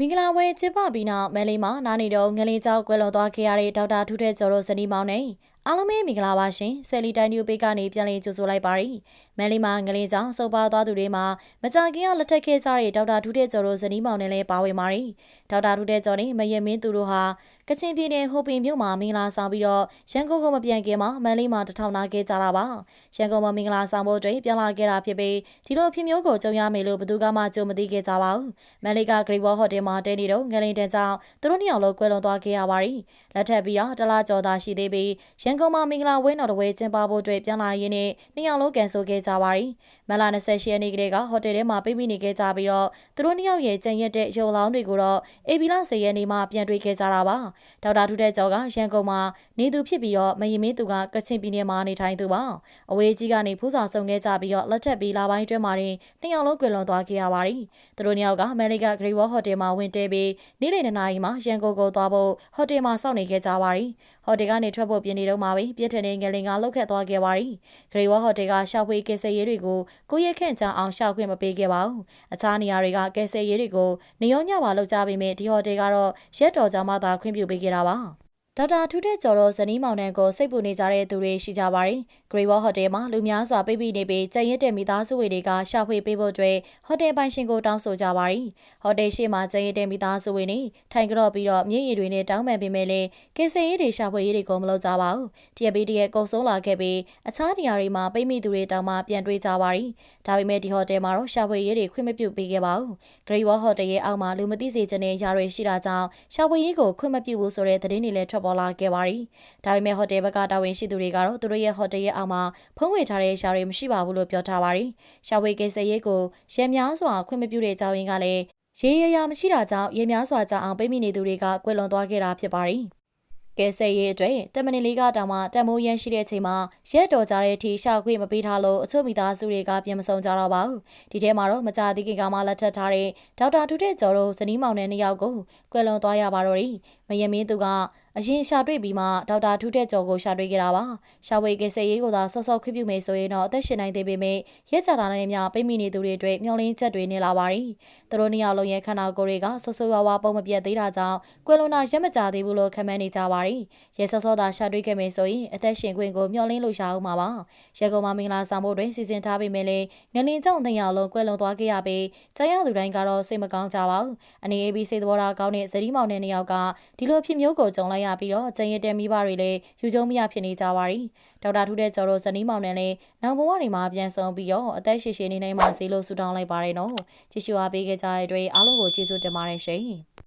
မင်္ဂလာပွဲကျင်းပပြီးနောက်မဲလီမှာနားနေတော့ငလင်းကျောက်ကွယ်လွန်သွားခဲ့ရတဲ့ဒေါက်တာထူးတဲ့ကျော်တို့ဇနီးမောင်နဲ့ အားလုံးပဲမင်္ဂလာပါရှင်ဆယ်လီတိုင်းညူပိတ်ကနေပြန်လည်ကြိုဆိုလိုက်ပါရစေမဲလီမှာငလင်းကျောက်စုပ်ပါသွားသူတွေမှာမကြခင်ကလက်ထက်ခဲ့ကြတဲ့ဒေါက်တာထူးတဲ့ကျော်တို့ဇနီးမောင်နဲ့လည်းပါဝင်ပါရစေဒေါက်တာထူးတဲ့ကျော်နဲ့မယမင်းသူတို့ဟာကချင်ပြည်နယ်ဟိုပင်မြို့မှာမင်္ဂလာဆောင်ပြီးတော့ရန်ကုန်ကမပြန်ခင်မှာမန်လေးမှာတထောင်နာခဲ့ကြတာပါရန်ကုန်မှာမင်္ဂလာဆောင်ဖို့အတွက်ပြန်လာခဲ့တာဖြစ်ပြီးဒီလိုဖြစ်မျိုးကိုကြုံရမယ်လို့ဘယ်သူမှကြုံမသိခဲ့ကြပါဘူးမန်လေးကဂရီဘောဟိုတယ်မှာတဲနေတော့ငလင်းတန်းကြောင့်သူတို့နှစ်ယောက်လုံးကွဲလွန်သွားခဲ့ရပါတယ်လက်ထပ်ပြီးတော့တလားကျော်သာရှိသေးပြီးရန်ကုန်မှာမင်္ဂလာဝဲတော်တဝဲကျင်းပဖို့အတွက်ပြန်လာရင်းနဲ့နှစ်ယောက်လုံးကန်ဆယ်ခဲ့ကြပါတယ်မလာ28ရက်နေ့ကလေးကဟိုတယ်ထဲမှာပြိမိနေခဲ့ကြပြီးတော့သူတို့နှစ်ယောက်ရဲ့ကြံရက်တဲ့ရုပ်လောင်းတွေကိုတော့အေဘီလာ10ရက်နေ့မှာပြန်တွေ့ခဲ့ကြတာပါဒေါက်တာထူးတဲ့ကျော်ကရန်ကုန်မှာနေသူဖြစ်ပြီးတော့မရင်မင်းသူကကချင်ပြည်နယ်မှာနေထိုင်သူပါအဝေးကြီးကနေဖူးစာဆုံခဲ့ကြပြီးတော့လက်ထက်ပြီးလာပိုင်းအတွင်းမှာတင်နှစ်ယောက်လုံးကွယ်လွန်သွားခဲ့ရပါတယ်သူတို့နှစ်ယောက်ကမန်လေးကဂရီဝေါ်ဟိုတယ်မှာဝင်တဲပြီးနေ့လယ်နှစ်နာရီမှာရန်ကုန်ကိုသွားဖို့ဟိုတယ်မှာစောင့်နေခဲ့ကြပါတယ်ဟိုတယ်ကနေထွက်ဖို့ပြင်နေတော့မှပဲပြစ်ထန်တဲ့ငလင်ကလှုပ်ခတ်သွားခဲ့ပါတယ်ဂရီဝေါ်ဟိုတယ်ကရှောက်ဖွေးကယ်ဆယ်ရေးတွေကိုကိုရဲခန့်ချအောင်ရှောက်ခွင့်မပေးခဲ့ပါဘူးအခြားနေရာတွေကကယ်ဆယ်ရေးတွေကိုနေရောညပါလှုပ်ကြပေမဲ့ဒီဟိုတယ်ကတော့ရက်တော်ကြမှသာခွင့်ပြုပေးခဲ့တာပါ ဒေါက်တာထူးတဲ့ကျော်တော့ဇနီးမောင်နှံကိုစိတ်ပူနေကြတဲ့သူတွေရှိကြပါတယ်။ Great Wall Hotel မှာလူများစွာပိတ်ပိနေပြီးကြံရက်တဲ့မိသားစုတွေကရှာဖွေပေးဖို့အတွက်ဟိုတယ်ပိုင်ရှင်ကိုတောင်းဆိုကြပါတယ်။ဟိုတယ်ရှိမှကြံရက်တဲ့မိသားစုတွေနဲ့ထိုင်ကြော့ပြီးတော့မျက်ရည်တွေနဲ့တောင်းပန်ပေးမယ်လေကင်းစင်ရေးတွေရှာဖွေရေးတွေကိုမလုပ်ကြပါဘူး။တရက်ပြီးတရက်ကုံဆုံးလာခဲ့ပြီးအခြားနေရာတွေမှာပိတ်မိသူတွေတောင်းမှပြန်တွေ့ကြပါတယ်။ဒါပေမဲ့ဒီဟိုတယ်မှာတော့ရှာဖွေရေးတွေခွင့်မပြုပေးခဲ့ပါဘူး။ Great Wall Hotel ရဲ့အောက်မှာလူမသိစေချင်တဲ့ຢာတွေရှိတာကြောင့်ရှာဖွေရေးကိုခွင့်မပြုဘူးဆိုတဲ့သတင်းတွေလည်းထွက်ပေါ်လာခဲ့ပါတယ်။ဒါပေမဲ့ဟိုတယ်ဘက်ကတာဝန်ရှိသူတွေကတော့သူတို့ရဲ့ဟိုတယ်ရဲ့အောက်မှာဖုံးဝေထားတဲ့ရှာတွေမရှိပါဘူးလို့ပြောထားပါတယ်။ရှာဝေကိစ္စရေးကိုရန်များစွာခွင့်မပြုတဲ့အကြောင်းရင်းကလည်းရေးရရမရှိတာကြောင့်ရေများစွာကြောင့်အောင်ပိတ်မိနေသူတွေကကွယ်လွန်သွားခဲ့တာဖြစ်ပါတယ်။ကဲဆယ်ရေးအတွက်တမနီလေးကတောင်မှတမိုးရန်ရှိတဲ့အချိန်မှာရက်တော်ကြတဲ့အထိရှာခွင့်မပေးထားလို့အချို့မိသားစုတွေကပြန်မဆုံးကြတော့ပါဘူးဒီထဲမှာတော့မကြသေးခင်ကမှလက်ထပ်ထားတဲ့ဒေါက်တာထူးတဲ့ကျော်တို့ဇနီးမောင်နဲ့နှစ်ယောက်ကိုကွယ်လွန်သွားရပါတော့တယ်မယမင်းသူက အရင်ရှာတွေ့ပြီးမှဒေါက်တာထူးတဲ့ကျော်ကိုရှာတွေ့ခဲ့တာပါရှာဝေကဲဆယ်ရေးကိုသာဆော့ဆော့ခွင့်ပြုမယ်ဆိုရင်တော့အသက်ရှင်နိုင်သေးပေမဲ့ရက်ကြတာနဲ့များပိတ်မိနေသူတွေအတွက်မျောလင်းချက်တွေနေလာပါတယ်သူတို့နှစ်ယောက်လုံးရဲ့ခန္ဓာကိုယ်တွေကဆော့ဆော့ဝါဝါပုံမပြတ်သေးတာကြောင့်ကွယ်လွန်တာရက်မကြသေးဘူးလို့ခန့်မှန်းနေကြပါတယ်ရဲစောစောသာရှာတွေ့ခဲ့မယ်ဆိုရင်အသက်ရှင်ခွင့်ကိုမျှော်လင့်လို့ရအောင်ပါပါ။ရန်ကုန်မှာမင်္ဂလာဆောင်ဖို့တွင်စီစဉ်ထားပေမဲ့လည်းငလင်ကြောင့်နှစ်ယောက်လုံးကွယ်လွန်သွားခဲ့ရပြီးကြားရသူတိုင်းကတော့စိတ်မကောင်းကြပါဘူး။အနေအေးပြီးစိတ်သဘောထားကောင်းတဲ့ဇရီးမောင်တဲ့နှစ်ယောက်ကဒီလိုဖြစ်မျိုးကိုကြုံလိုက်ရပြီးတော့ကျန်ရတဲ့မိဘတွေလည်းယူကျုံမရဖြစ်နေကြပါရီ။ဒေါက်တာထူးတဲ့ကျော်တို့ဇနီးမောင်နဲ့လည်းနောက်ဘဝတွေမှာပြန်ဆောင်ပြီးတော့အသက်ရှည်ရှည်နေနိုင်မှစေလို့ဆုတောင်းလိုက်ပါတယ်နော်။ကြည့်ရှုအားပေးခဲ့ကြတဲ့အတွက်အားလုံးကိုကျေးဇူးတင်ပါတယ်ရှင်။